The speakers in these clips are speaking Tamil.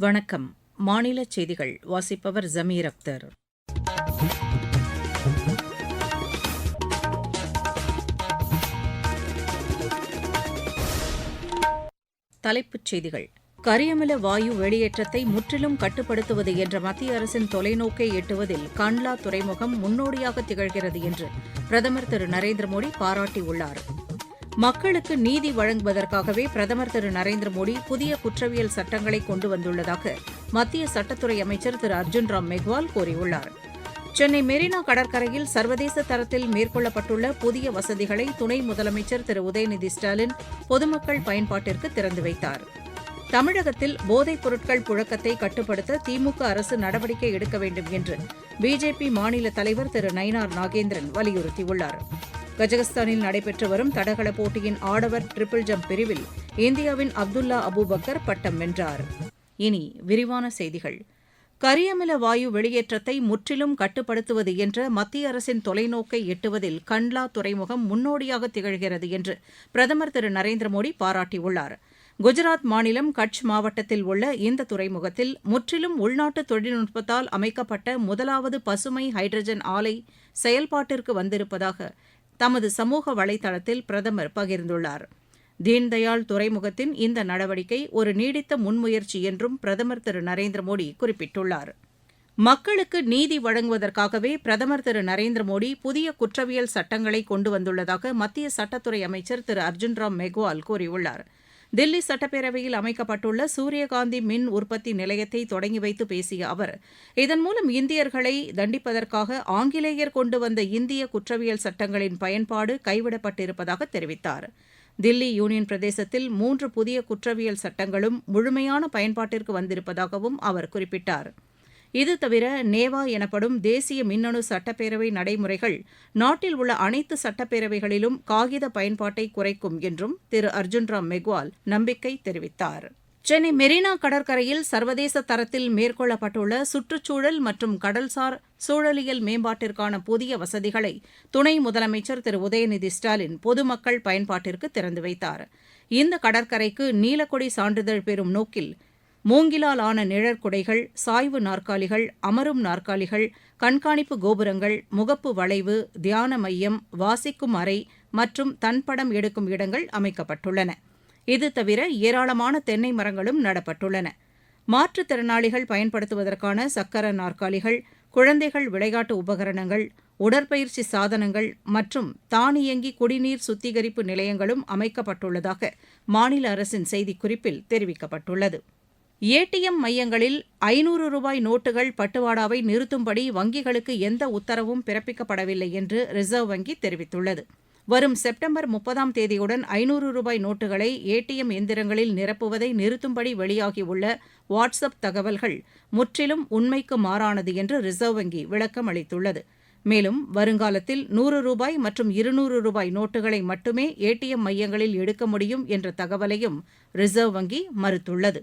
வணக்கம். மாநில செய்திகள் வாசிப்பவர் ஜமீர் அக்தர். தலைப்புச் செய்திகள். கரியமில வாயு வெளியேற்றத்தை முற்றிலும் கட்டுப்படுத்துவது என்ற மத்திய அரசின் தொலைநோக்கை எட்டுவதில் கண்லா துறைமுகம் முன்னோடியாக திகழ்கிறது என்று பிரதமர் திரு நரேந்திர மோடி பாராட்டியுள்ளார். மக்களுக்கு நீதி வழங்குவதற்காகவே பிரதமர் திரு நரேந்திர மோடி புதிய குற்றவியல் சட்டங்களை கொண்டு வந்துள்ளதாக மத்திய சட்டத்துறை அமைச்சர் திரு அர்ஜுன் ராம் மெக்வால் கூறியுள்ளார். சென்னை மெரினா கடற்கரையில் சர்வதேச தரத்தில் மேற்கொள்ளப்பட்டுள்ள புதிய வசதிகளை துணை முதலமைச்சர் திரு உதயநிதி ஸ்டாலின் பொதுமக்கள் பயன்பாட்டிற்கு திறந்து வைத்தார். தமிழகத்தில் போதைப் பொருட்கள் புழக்கத்தை கட்டுப்படுத்த திமுக அரசு நடவடிக்கை எடுக்க வேண்டும் என்று பிஜேபி மாநில தலைவர் திரு நயினார் நாகேந்திரன் வலியுறுத்தியுள்ளாா் கஜகஸ்தானில் நடைபெற்று வரும் தடகள போட்டியின் ஆடவர் ட்ரிபிள் ஜம்ப் பிரிவில் இந்தியாவின் அப்துல்லா அபுபக்கர் பட்டம் வென்றார். இனி விரிவான செய்திகள். கரியமில வாயு வெளியேற்றத்தை முற்றிலும் கட்டுப்படுத்துவது என்ற மத்திய அரசின் தொலைநோக்கை எட்டுவதில் கண்லா துறைமுகம் முன்னோடியாக திகழ்கிறது என்று பிரதமர் திரு நரேந்திர மோடி பாராட்டியுள்ளார். குஜராத் மாநிலம் கட்ச் மாவட்டத்தில் உள்ள இந்த துறைமுகத்தில் முற்றிலும் உள்நாட்டு தொழில்நுட்பத்தால் அமைக்கப்பட்ட முதலாவது பசுமை ஹைட்ரஜன் ஆலை செயல்பாட்டிற்கு வந்திருப்பதாக தமது சமூக வலைதளத்தில் பிரதமர் பகிர்ந்துள்ளார். தீன்தயாள் துறைமுகத்தின் இந்த நடவடிக்கை ஒரு நீடித்த முன்முயற்சி என்றும் பிரதமர் திரு நரேந்திர மோடி குறிப்பிட்டுள்ளார். மக்களுக்கு நீதி வழங்குவதற்காகவே பிரதமர் திரு நரேந்திர மோடி புதிய குற்றவியல் சட்டங்களை கொண்டு வந்துள்ளதாக மத்திய சட்டத்துறை அமைச்சர் திரு அர்ஜுன் ராம் மெக்வால் கூறியுள்ளார். தில்லி சட்டப்பேரவையில் அமைக்கப்பட்டுள்ள சூரியகாந்தி மின் உற்பத்தி நிலையத்தை தொடங்கி வைத்து பேசிய அவர் இதன் மூலம் இந்தியர்களை தண்டிப்பதற்காக ஆங்கிலேயர் கொண்டு வந்த இந்திய குற்றவியல் சட்டங்களின் பயன்பாடு கைவிடப்பட்டிருப்பதாக தெரிவித்தார். தில்லி யூனியன் பிரதேசத்தில் மூன்று புதிய குற்றவியல் சட்டங்களும் முழுமையான பயன்பாட்டிற்கு வந்திருப்பதாகவும் அவர் குறிப்பிட்டார். இது தவிர நேவா எனப்படும் தேசிய மின்னணு சட்டப்பேரவை நடைமுறைகள் நாட்டில் உள்ள அனைத்து சட்டப்பேரவைகளிலும் காகித பயன்பாட்டை குறைக்கும் என்றும் திரு அர்ஜுன் ராம் மெக்வால் நம்பிக்கை தெரிவித்தார். சென்னை மெரினா கடற்கரையில் சர்வதேச தரத்தில் மேற்கொள்ளப்பட்டுள்ள சுற்றுச்சூழல் மற்றும் கடல்சார் சூழலியல் மேம்பாட்டிற்கான புதிய வசதிகளை துணை முதலமைச்சர் திரு உதயநிதி ஸ்டாலின் பொதுமக்கள் பயன்பாட்டிற்கு திறந்து வைத்தார். இந்த கடற்கரைக்கு நீலக்கொடி சான்றிதழ் பெறும் நோக்கில் மூங்கிலால் ஆன நிழற்குடைகள் சாய்வு நாற்காலிகள் அமரும் நாற்காலிகள் கண்காணிப்பு கோபுரங்கள் முகப்பு வளைவு தியான மையம் வாசிக்கும் அறை மற்றும் தன்படம் எடுக்கும் இடங்கள் அமைக்கப்பட்டுள்ளன. இது தவிர ஏராளமான தென்னை மரங்களும் நடப்பட்டுள்ளன. மாற்றுத்திறனாளிகள் பயன்படுத்துவதற்கான சக்கர நாற்காலிகள் குழந்தைகள் விளையாட்டு உபகரணங்கள் உடற்பயிற்சி சாதனங்கள் மற்றும் தானியங்கி குடிநீர் சுத்திகரிப்பு நிலையங்களும் அமைக்கப்பட்டுள்ளதாக மாநில அரசின் செய்திக்குறிப்பில் தெரிவிக்கப்பட்டுள்ளது. ஏடிஎம் மையங்களில் ஐநூறு ரூபாய் நோட்டுகள் பட்டுவாடாவை நிறுத்தும்படி வங்கிகளுக்கு எந்த உத்தரவும் பிறப்பிக்கப்படவில்லை என்று ரிசர்வ் வங்கி தெரிவித்துள்ளது. வரும் செப்டம்பர் முப்பதாம் தேதியுடன் ஐநூறு ரூபாய் நோட்டுகளை ஏடிஎம் எந்திரங்களில் நிரப்புவதை நிறுத்தும்படி வெளியாகியுள்ள வாட்ஸ்அப் தகவல்கள் முற்றிலும் உண்மைக்கு மாறானது என்று ரிசர்வ் வங்கி விளக்கம் அளித்துள்ளது. மேலும் வருங்காலத்தில் நூறு ரூபாய் மற்றும் இருநூறு ரூபாய் நோட்டுகளை மட்டுமே ஏடிஎம் மையங்களில் எடுக்க முடியும் என்ற தகவலையும் ரிசர்வ் வங்கி மறுத்துள்ளது.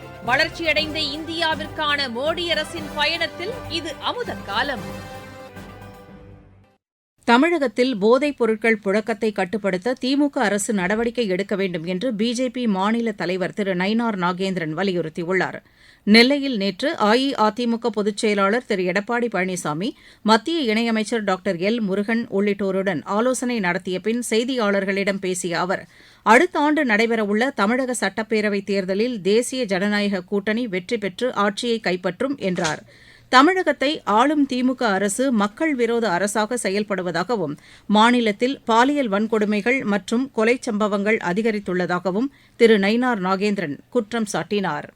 வளர்ச்சியடைந்த இந்தியாவிற்கான மோடி அரசின் பயணத்தில் இது அமுத காலம். தமிழகத்தில் போதைப் பொருட்கள் புழக்கத்தை கட்டுப்படுத்த திமுக அரசு நடவடிக்கை எடுக்க வேண்டும் என்று பிஜேபி மாநில தலைவர் திரு நயினார் நாகேந்திரன் வலியுறுத்தியுள்ளாா் நெல்லையில் நேற்று அஇஅதிமுக பொதுச் செயலாளர் திரு. எடப்பாடி பழனிசாமி மத்திய இணையமைச்சர் டாக்டர் எல். முருகன் உள்ளிட்டோருடன் ஆலோசனை நடத்திய பின் செய்தியாளர்களிடம் பேசிய அவர் அடுத்த ஆண்டு நடைபெறவுள்ள தமிழக சட்டப்பேரவைத் தேர்தலில் தேசிய ஜனநாயக கூட்டணி வெற்றி பெற்று ஆட்சியை கைப்பற்றும் என்றார். தமிழகத்தை ஆளும் திமுக அரசு மக்கள் விரோத அரசாக செயல்படுவதாகவும் மாநிலத்தில் பாலியல் வன்கொடுமைகள் மற்றும் கொலைச் சம்பவங்கள் அதிகரித்துள்ளதாகவும் திரு. நயினார் நாகேந்திரன் குற்றம் சாட்டினார்.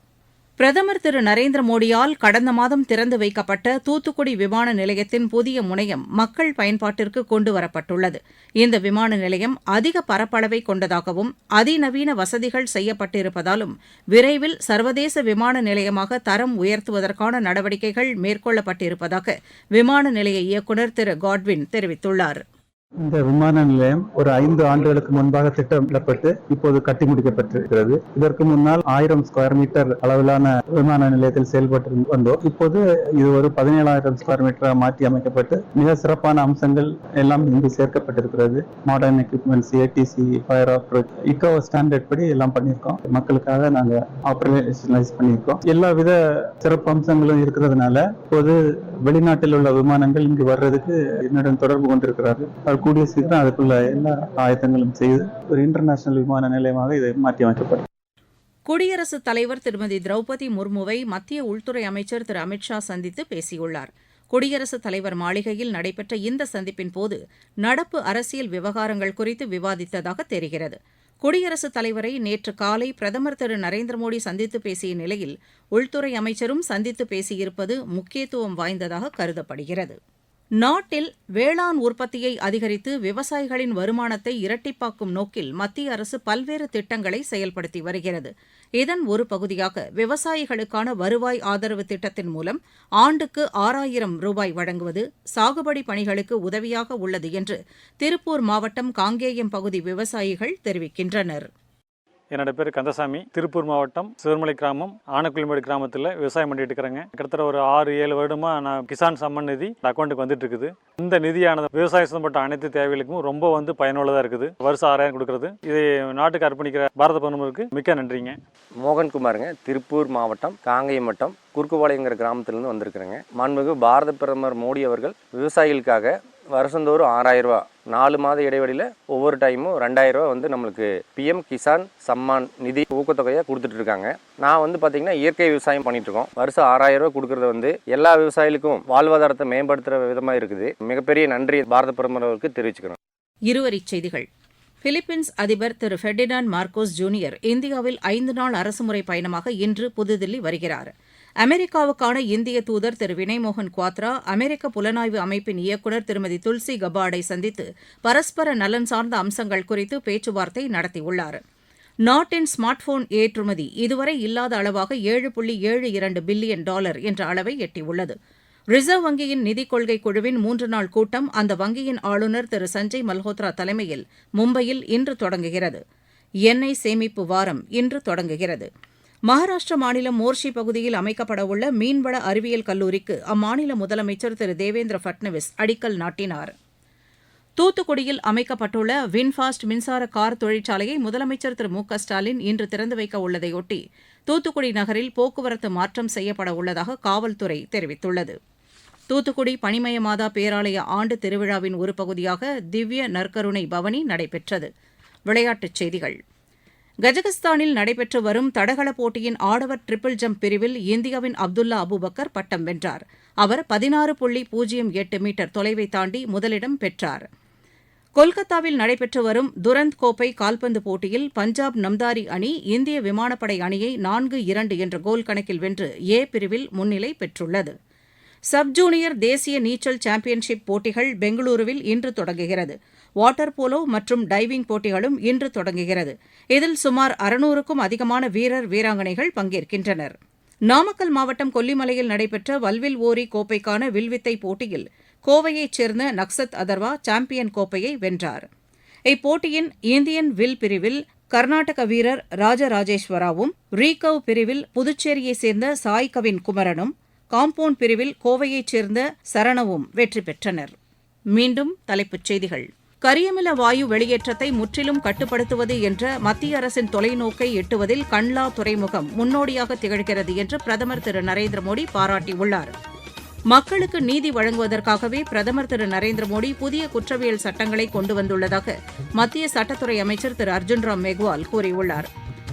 பிரதமர் திரு நரேந்திர மோடியால் கடந்த மாதம் திறந்து வைக்கப்பட்ட தூத்துக்குடி விமான நிலையத்தின் புதிய முனையம் மக்கள் பயன்பாட்டிற்கு கொண்டுவரப்பட்டுள்ளது இந்த விமான நிலையம் அதிக பரப்பளவை கொண்டதாகவும் அதிநவீன வசதிகள் செய்யப்பட்டிருப்பதாலும் விரைவில் சர்வதேச விமான நிலையமாக தரம் உயர்த்துவதற்கான நடவடிக்கைகள் மேற்கொள்ளப்பட்டிருப்பதாக விமான நிலைய இயக்குநர் திரு காட்வின் தெரிவித்துள்ளார். இந்த விமான நிலையம் ஒரு ஐந்து ஆண்டுகளுக்கு முன்பாக திட்டமிடப்பட்டு இப்போது கட்டி முடிக்கப்பட்டிருக்கிறது. இதற்கு முன்னால் ஆயிரம் ஸ்கொயர் மீட்டர் அளவிலான விமான நிலையத்தில் செயல்பட்டு வந்தோம். இப்போது இது ஒரு பதினேழாயிரம் ஸ்கொயர் மீட்டராக மாற்றி அமைக்கப்பட்டு மிக சிறப்பான அம்சங்கள் எல்லாம் இங்கு சேர்க்கப்பட்டிருக்கிறது. Modern equipments ATC fire approach ICAO standard படி எல்லாம் பண்ணியிருக்கோம். மக்களுக்காக நாங்கள் ஆப்ரேஷனலைஸ் பண்ணியிருக்கோம். எல்லா வித சிறப்பு அம்சங்களும் இருக்கிறதுனால இப்போது வெளிநாட்டில் உள்ள விமானங்கள் இங்கு வர்றதுக்கு என்னுடன் தொடர்பு கொண்டிருக்கிறார்கள். கூடிய சீக்கிரம் அதுக்குள்ள எல்லா ஆயத்தங்களும் செய்து ஒரு இன்டர்நேஷனல் விமான நிலையமாக இது மாற்றி அமைக்கப்படும் குடியரசுத் தலைவர் திருமதி திரௌபதி முர்முவை மத்திய உள்துறை அமைச்சர் திரு அமித்ஷா சந்தித்து பேசியுள்ளார். குடியரசுத் தலைவர் மாளிகையில் நடைபெற்ற இந்த சந்திப்பின் போது நடப்பு அரசியல் விவகாரங்கள் குறித்து விவாதித்ததாக தெரிகிறது. குடியரசுத் தலைவரை நேற்று காலை பிரதமர் திரு நரேந்திர மோடி சந்தித்து பேசிய நிலையில் உள்துறை அமைச்சரும் சந்தித்து பேசியிருப்பது முக்கியத்துவம் வாய்ந்ததாக கருதப்படுகிறது. நாட்டில் வேளாண் உற்பத்தியை அதிகரித்து விவசாயிகளின் வருமானத்தை இரட்டிப்பாக்கும் நோக்கில் மத்திய அரசு பல்வேறு திட்டங்களை செயல்படுத்தி வருகிறது. இதன் ஒரு பகுதியாக விவசாயிகளுக்கான வருவாய் ஆதரவு திட்டத்தின் மூலம் ஆண்டுக்கு ஆறாயிரம் ரூபாய் வழங்குவது சாகுபடி பணிகளுக்கு உதவியாக உள்ளது என்று திருப்பூர் மாவட்டம் காங்கேயம் பகுதி விவசாயிகள் தெரிவிக்கின்றனர். என்னோட பேர் கந்தசாமி. திருப்பூர் மாவட்டம் சிவர்மலை கிராமம் ஆனக்குளிமேடு கிராமத்தில் விவசாயம் பண்ணிட்டு இருக்கிறேங்க. கிட்டத்தட்ட ஒரு ஆறு ஏழு வருடமா நான் கிசான் சம்மன் நிதி அக்கௌண்ட்டுக்கு வந்துட்டு இருக்குது. இந்த நிதியானது விவசாய சம்பந்தப்பட்ட அனைத்து தேவைகளுக்கும் ரொம்ப வந்து பயனுள்ளதாக இருக்குது. வருஷம் ஆறாயிரம் கொடுக்கறது. இதை நாட்டுக்கு அர்ப்பணிக்கிற பாரத பிரதமருக்கு மிக்க நன்றிங்க. மோகன்குமாருங்க. திருப்பூர் மாவட்டம் காங்கேயம் வட்டம் குறுக்குபாளையங்கிற கிராமத்திலிருந்து வந்திருக்கிறேங்க. மாண்புமிகு பாரத பிரதமர் மோடி அவர்கள் விவசாயிகளுக்காக வருஷந்தோறும் ஆறாயிரம் ரூபா நாலு மாத இடைவெளியில் ஒவ்வொரு டைமும் ரெண்டாயிரரூவா வந்து நம்மளுக்கு பிஎம் கிசான் சம்மான் நிதி ஊக்கத்தொகையாக கொடுத்துட்டு இருக்காங்க நான் வந்து பார்த்தீங்கன்னா இயற்கை விவசாயம் பண்ணிட்டு இருக்கோம் வருஷம் ஆறாயிரம் ரூபா வந்து எல்லா விவசாயிகளுக்கும் வாழ்வாதாரத்தை மேம்படுத்துகிற விதமாக இருக்குது. மிகப்பெரிய நன்றி பாரத பிரதமருக்கு தெரிவிச்சுக்கிறோம். இருவரிச் செய்திகள். பிலிப்பீன்ஸ் அதிபர் திரு ஃபெர்டினாண்ட் மார்க்கோஸ் ஜூனியர் இந்தியாவில் ஐந்து நாள் அரசுமுறை பயணமாக இன்று புதுதில்லி வருகிறாா் அமெரிக்காவுக்கான இந்திய தூதர் திரு வினய்மோகன் குவாத்ரா அமெரிக்க புலனாய்வு அமைப்பின் இயக்குநர் திருமதி துல்சி கபாடை சந்தித்து பரஸ்பர நலன் சார்ந்த அம்சங்கள் குறித்து பேச்சுவார்த்தை நடத்தியுள்ளார். நாட்டின் ஸ்மார்ட் போன் ஏற்றுமதி இதுவரை இல்லாத அளவாக ஏழு புள்ளி ஏழு இரண்டு பில்லியன் டாலர் என்ற அளவை எட்டியுள்ளது. ரிசர்வ் வங்கியின் நிதிக் கொள்கை குழுவின் மூன்று நாள் கூட்டம் அந்த வங்கியின் ஆளுநர் திரு சஞ்சய் மல்ஹோத்ரா தலைமையில் மும்பையில் இன்று தொடங்குகிறது. எண்ணெய் சேமிப்பு வாரம் இன்று தொடங்குகிறது. மகாராஷ்டிர மாநிலம் மோர்ஷி பகுதியில் அமைக்கப்படவுள்ள மீன்வள அறிவியல் கல்லூரிக்கு அம்மாநில முதலமைச்சர் திரு. தேவேந்திர பட்னவிஸ் அடிக்கல் நாட்டினார். தூத்துக்குடியில் அமைக்கப்பட்டுள்ள வின்ஃபாஸ்ட் மின்சார கார் தொழிற்சாலையை முதலமைச்சர் திரு. மு. க. ஸ்டாலின் இன்று திறந்து வைக்க உள்ளதையொட்டி தூத்துக்குடி நகரில் போக்குவரத்து மாற்றம் செய்யப்பட உள்ளதாக காவல்துறை தெரிவித்துள்ளது. தூத்துக்குடி பனிமய மாதா பேராலய ஆண்டு திருவிழாவின் ஒரு பகுதியாக திவ்ய நற்கருணை பவனி நடைபெற்றது. விளையாட்டுச் செய்திகள். கஜகஸ்தானில் நடைபெற்று வரும் தடகள போட்டியின் ஆடவர் ட்ரிபிள் ஜம்ப் பிரிவில் இந்தியாவின் அப்துல்லா அபுபக்கர் பட்டம் வென்றார். அவர் பதினாறு புள்ளி பூஜ்ஜியம் எட்டு மீட்டர் தொலைவை தாண்டி முதலிடம் பெற்றார். கொல்கத்தாவில் நடைபெற்று வரும் துரந்த் கோப்பை கால்பந்து போட்டியில் பஞ்சாப் நம்தாரி அணி இந்திய விமானப்படை அணியை நான்கு இரண்டு என்ற கோல் கணக்கில் வென்று ஏ பிரிவில் முன்னிலை பெற்றுள்ளது. சப் ஜூனியர் தேசிய நீச்சல் சாம்பியன்ஷிப் போட்டிகள் பெங்களூருவில் இன்று தொடங்குகிறது. வாட்டர் போலோ மற்றும் டைவிங் போட்டிகளும் இன்று தொடங்குகிறது. இதில் சுமார் அறுநூறுக்கும் அதிகமான வீரர் வீராங்கனைகள் பங்கேற்கின்றனர். நாமக்கல் மாவட்டம் கொல்லிமலையில் நடைபெற்ற வல்வில் ஓரி கோப்பைக்கான வில்வித்தை போட்டியில் கோவையைச் சேர்ந்த நக்சத் அதர்வா சாம்பியன் கோப்பையை வென்றார். இப்போட்டியின் இந்தியன் வில் பிரிவில் கர்நாடக வீரர் ராஜராஜேஸ்வராவும் ரீகவ் பிரிவில் புதுச்சேரியைச் சேர்ந்த சாய் கவின் குமரனும் காம்பவுண்ட் பிரிவில் கோவையைச் சேர்ந்த சரணவும் வெற்றி பெற்றனர். மீண்டும் தலைப்புச் செய்திகள். கரியமில வாயு வெளியேற்றத்தை முற்றிலும் கட்டுப்படுத்துவது என்ற மத்திய அரசின் தொலைநோக்கை எட்டுவதில் கண்லா துறைமுகம் முன்னோடியாக திகழ்கிறது என்று பிரதமர் திரு நரேந்திர மோடி பாராட்டியுள்ளார். மக்களுக்கு நீதி வழங்குவதற்காகவே பிரதமர் திரு நரேந்திர மோடி புதிய குற்றவியல் சட்டங்களை கொண்டு வந்துள்ளதாக மத்திய சட்டத்துறை அமைச்சர் திரு அர்ஜுன் ராம் மெக்வால் கூறியுள்ளார்.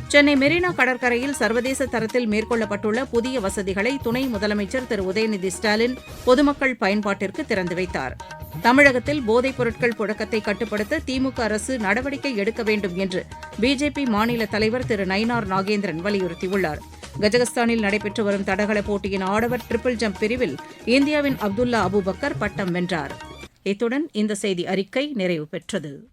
சென்னை மெரினா கடற்கரையில் சர்வதேச தரத்தில் மேற்கொள்ளப்பட்டுள்ள புதிய வசதிகளை துணை முதலமைச்சர் திரு உதயநிதி ஸ்டாலின் பொதுமக்கள் பயன்பாட்டிற்கு திறந்து வைத்தார். தமிழகத்தில் போதைப் பொருட்கள் புழக்கத்தை கட்டுப்படுத்த திமுக அரசு நடவடிக்கை எடுக்க வேண்டும் என்று பிஜேபி மாநில தலைவர் திரு நயினார் நாகேந்திரன் வலியுறுத்தியுள்ளார். கஜகஸ்தானில் நடைபெற்று வரும் தடகள போட்டியின் ஆடவர் ட்ரிபிள் ஜம்ப் பிரிவில் இந்தியாவின் அப்துல்லா அபுபக்கர் பட்டம் வென்றார். இத்துடன் இந்த செய்தி அறிக்கை நிறைவு பெற்றது.